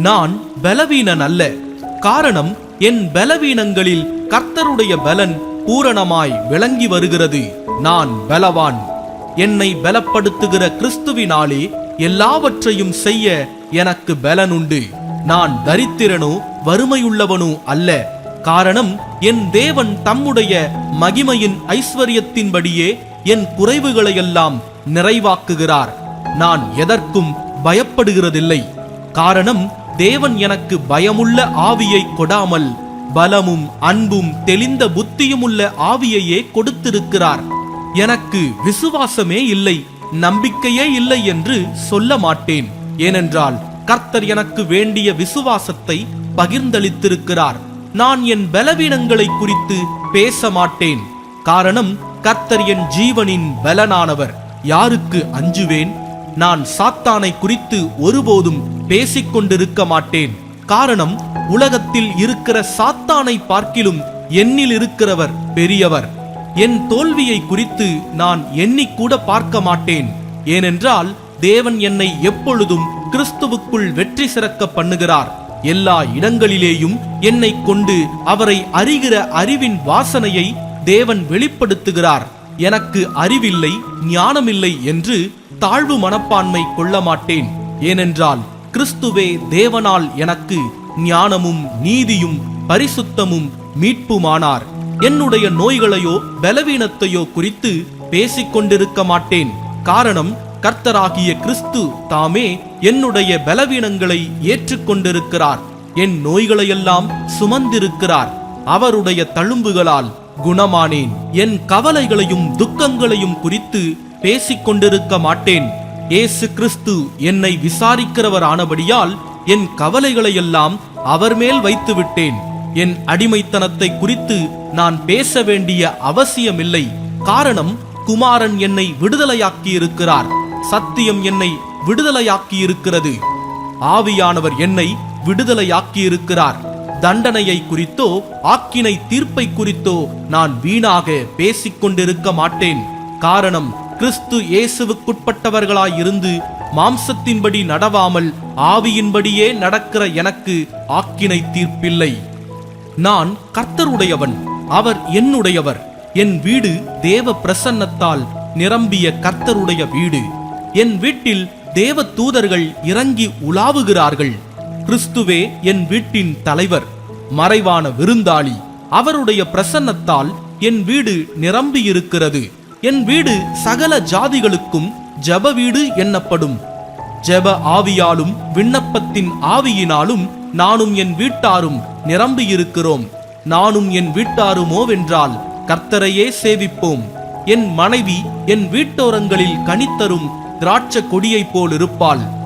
நான் பலவீனன் அல்ல காரணம் என் பலவீனங்களில் கர்த்தருடைய பலன் பூரணமாய் விளங்கி வருகிறது. நான் பலவான். என்னை பலப்படுத்துகிற கிறிஸ்துவினாலே எல்லாவற்றையும் செய்ய எனக்கு பலனுண்டு. நான் தரித்திரனோ வறுமையுள்ளவனோ அல்ல. காரணம் என் தேவன் தம்முடைய மகிமையின் ஐஸ்வர்யத்தின்படியே என் குறைவுகளையெல்லாம் நிறைவாக்குகிறார். நான் எதற்கும் பயப்படுகிறதில்லை. காரணம் தேவன் எனக்கு பயமுள்ள ஆவியை கொடாமல் பலமும் அன்பும் தெளிந்த புத்தியுமுள்ள ஆவியையே கொடுத்திருக்கிறார். எனக்கு விசுவாசமே இல்லை நம்பிக்கையே இல்லை என்று சொல்ல மாட்டேன். ஏனென்றால் கர்த்தர் எனக்கு வேண்டிய விசுவாசத்தை பகிர்ந்தளித்திருக்கிறார். நான் என் பலவீனங்களை குறித்து பேச மாட்டேன். காரணம் கர்த்தர் என் ஜீவனின் பலனானவர். யாருக்கு அஞ்சுவேன்? நான் சாத்தானை குறித்து ஒருபோதும் பேசிக்கொண்டிருக்க மாட்டேன். காரணம் உலகத்தில் இருக்கிற சாத்தானை பார்க்கிலும் என்னில் இருக்கிறவர் பெரியவர். என் தோல்வியை குறித்து நான் எண்ணிக்கூட பார்க்க மாட்டேன். ஏனென்றால் தேவன் என்னை எப்பொழுதும் கிறிஸ்துவுக்குள் வெற்றி சிறக்க பண்ணுகிறார். எல்லா இடங்களிலேயும் என்னை கொண்டு அவரை அறிகிற அறிவின் வாசனையை தேவன் வெளிப்படுத்துகிறார். எனக்கு அறிவில்லை ஞானமில்லை என்று தாழ்வு மனப்பான்மை கொள்ள மாட்டேன் ஏனென்றால் கிறிஸ்துவே தேவனால் எனக்கு ஞானமும் நீதியும் பரிசுத்தமும் மீட்புமானார். என்னுடைய நோய்களையோ பலவீனத்தையோ குறித்து பேசிக் கொண்டிருக்க மாட்டேன். காரணம் கர்த்தராகிய கிறிஸ்து தாமே என்னுடைய பலவீனங்களை ஏற்றுக்கொண்டிருக்கிறார். என் நோய்களையெல்லாம் சுமந்திருக்கிறார். அவருடைய தழும்புகளால் குணமானேன். என் கவலைகளையும் துக்கங்களையும் குறித்து பேசிக் கொண்டிருக்க மாட்டேன். ஏசு கிறிஸ்து என்னை விசாரிக்கிறவர் ஆனபடியால் என் கவலைகளையெல்லாம் அவர் மேல் வைத்து விட்டேன் என் அடிமைத்தனத்தை குறித்து நான் பேச வேண்டிய அவசியமில்லை. காரணம் குமாரன் என்னை விடுதலையாக்கி இருக்கிறார் சத்தியம் என்னை விடுதலையாக்கி இருக்கிறது ஆவியானவர் என்னை விடுதலையாக்கி இருக்கிறார் தண்டனையை குறித்தோ ஆக்கினை தீர்ப்பை குறித்தோ நான் வீணாக பேசிக் கொண்டிருக்க மாட்டேன். காரணம் கிறிஸ்து இயேசுவுக்குட்பட்டவர்களாயிருந்து மாம்சத்தின்படி நடவாமல் ஆவியின்படியே நடக்கிற எனக்கு ஆக்கினை தீர்ப்பில்லை. நான் கர்த்தருடையவன் அவர் என்னுடையவர். என் வீடு தேவ பிரசன்னத்தால் நிரம்பிய கர்த்தருடைய வீடு. என் வீட்டில் தேவ தூதர்கள் இறங்கி உலாவுகிறார்கள். கிறிஸ்துவே என் வீட்டின் தலைவர் மறைவான விருந்தாளி அவருடைய பிரசன்னத்தால் என் வீடு நிரம்பியிருக்கிறது. என் வீடு சகல ஜாதிகளுக்கும் ஜப வீடு எண்ணப்படும் ஜெப ஆவியாலும் விண்ணப்பத்தின் ஆவியினாலும் நானும் என் வீட்டாரும் நிரம்பியிருக்கிறோம். நானும் என் வீட்டாருமோவென்றால் கர்த்தரையே சேவிப்போம். என் மனைவி என் வீட்டோரங்களில் கனித்தரும் திராட்ச கொடியைப் போல் இருப்பாள்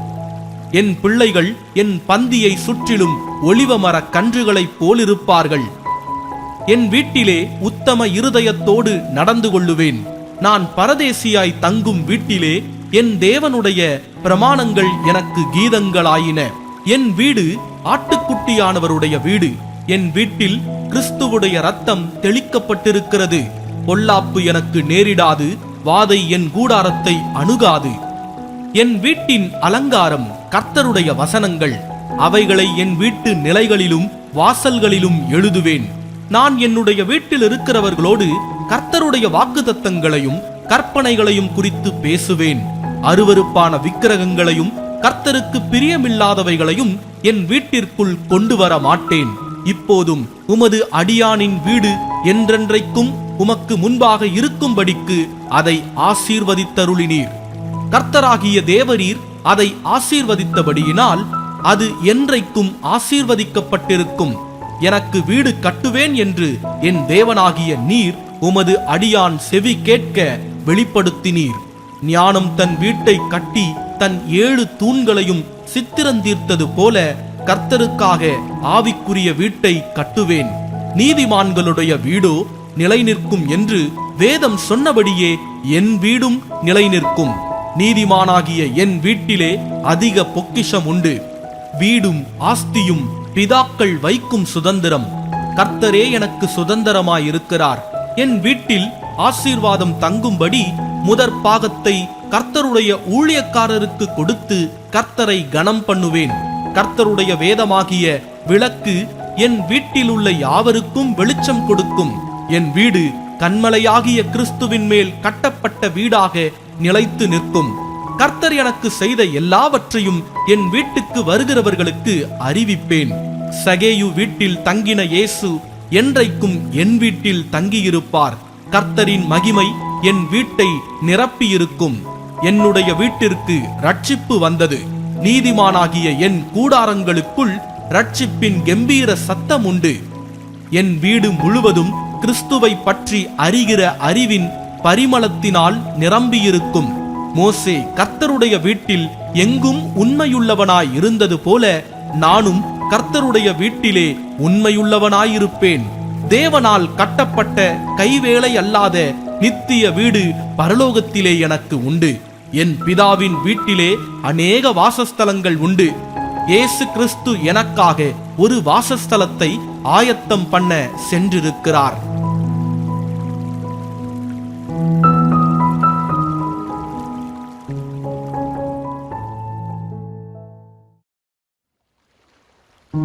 என் பிள்ளைகள் என் பந்தியை சுற்றிலும் ஒளிவ மரக் கன்றுகளைப் போலிருப்பார்கள். என் வீட்டிலே உத்தம இருதயத்தோடு நடந்து கொள்ளுவேன். நான் பரதேசியாய் தங்கும் வீட்டிலே என் தேவனுடைய பிரமாணங்கள் எனக்கு கீதங்களாயின. என் வீடு ஆட்டுக்குட்டியானவருடைய வீடு. என் வீட்டில் கிறிஸ்துவுடைய ரத்தம் தெளிக்கப்பட்டிருக்கிறது. பொல்லாப்பு எனக்கு நேரிடாது. வாதை என் கூடாரத்தை அணுகாது. என் வீட்டின் அலங்காரம் கர்த்தருடைய வசனங்கள். அவைகளை என் வீட்டு நிலைகளிலும் வாசல்களிலும் எழுதுவேன். நான் என்னுடைய வீட்டில் இருக்கிறவர்களோடு கர்த்தருடைய வாக்குதத்தங்களையும் கற்பனைகளையும் குறித்து பேசுவேன். அருவருப்பான விக்கிரகங்களையும் கர்த்தருக்கு பிரியமில்லாதவைகளையும் என் வீட்டிற்குள் கொண்டு வர மாட்டேன். இப்போதும் உமது அடியானின் வீடு என்றென்றைக்கும் உமக்கு முன்பாக இருக்கும்படிக்கு அதை ஆசீர்வதித்தருளினீர். கர்த்தராகிய தேவரீர் அதை ஆசீர்வதித்தபடியினால் அது என்றைக்கும் ஆசீர்வதிக்கப்பட்டிருக்கும். எனக்கு வீடு கட்டுவேன் என்று என் தேவனாகிய நீர் உமது அடியான் செவி கேட்க வெளிப்படுத்தினீர். ஞானம் தன் வீட்டை கட்டி தன் ஏழு தூண்களையும் சித்திரந்தீர்த்தது போல கர்த்தருக்காக ஆவிக்குரிய வீட்டை கட்டுவேன். நீதிமான்களுடைய வீடோ நிலை நிற்கும் என்று வேதம் சொன்னபடியே என் வீடும் நிலை நிற்கும் நீதிமானாகிய என் வீட்டிலே அதிக பொக்கிஷம் உண்டு. வீடும் ஆஸ்தியும் பிதாக்கள் வைக்கும் சுதந்திரம். கர்த்தரே எனக்கு சுதந்திரமாயிருக்கிறார். என் வீட்டில் ஆசீர்வாதம் தங்கும்படி முதற் பாகத்தை கர்த்தருடைய ஊழியக்காரருக்கு கொடுத்து கர்த்தரை கனம் பண்ணுவேன். கர்த்தருடைய வேதமாகிய விளக்கு என் வீட்டில் உள்ள யாவருக்கும் வெளிச்சம் கொடுக்கும். என் வீடு கண்மலையாகிய கிறிஸ்துவின் மேல் கட்டப்பட்ட வீடாக நிலைத்து நிற்கும். கர்த்தர் எனக்கு செய்த எல்லாவற்றையும் என் வீட்டுக்கு வருகிறவர்களுக்கு அறிவிப்பேன். சகேயு வீட்டில் தங்கின இயேசு என்றைக்கும் என் வீட்டில் தங்கியிருப்பார். கர்த்தரின் மகிமை என் வீட்டை நிரப்பியிருக்கும். என்னுடைய வீட்டிற்கு ரட்சிப்பு வந்தது. நீதிமானாகிய என் கூடாரங்களுக்குள் ரட்சிப்பின் கம்பீர சத்தம் உண்டு. என் வீடு முழுவதும் கிறிஸ்துவை பற்றி அறிகிற அறிவின் பரிமளத்தினால் நிரம்பியிருக்கும். மோசே கர்த்தருடைய வீட்டில் எங்கும் உண்மையுள்ளவனாய் இருந்தது போல நானும் கர்த்தருடைய வீட்டிலே உண்மையுள்ளவனாயிருப்பேன். தேவனால் கட்டப்பட்ட கைவேலை அல்லாத நித்திய வீடு பரலோகத்திலே எனக்கு உண்டு. என் பிதாவின் வீட்டிலே அநேக வாசஸ்தலங்கள் உண்டு. இயேசு கிறிஸ்து எனக்காக ஒரு வாசஸ்தலத்தை ஆயத்தம் பண்ண சென்றிருக்கிறார்.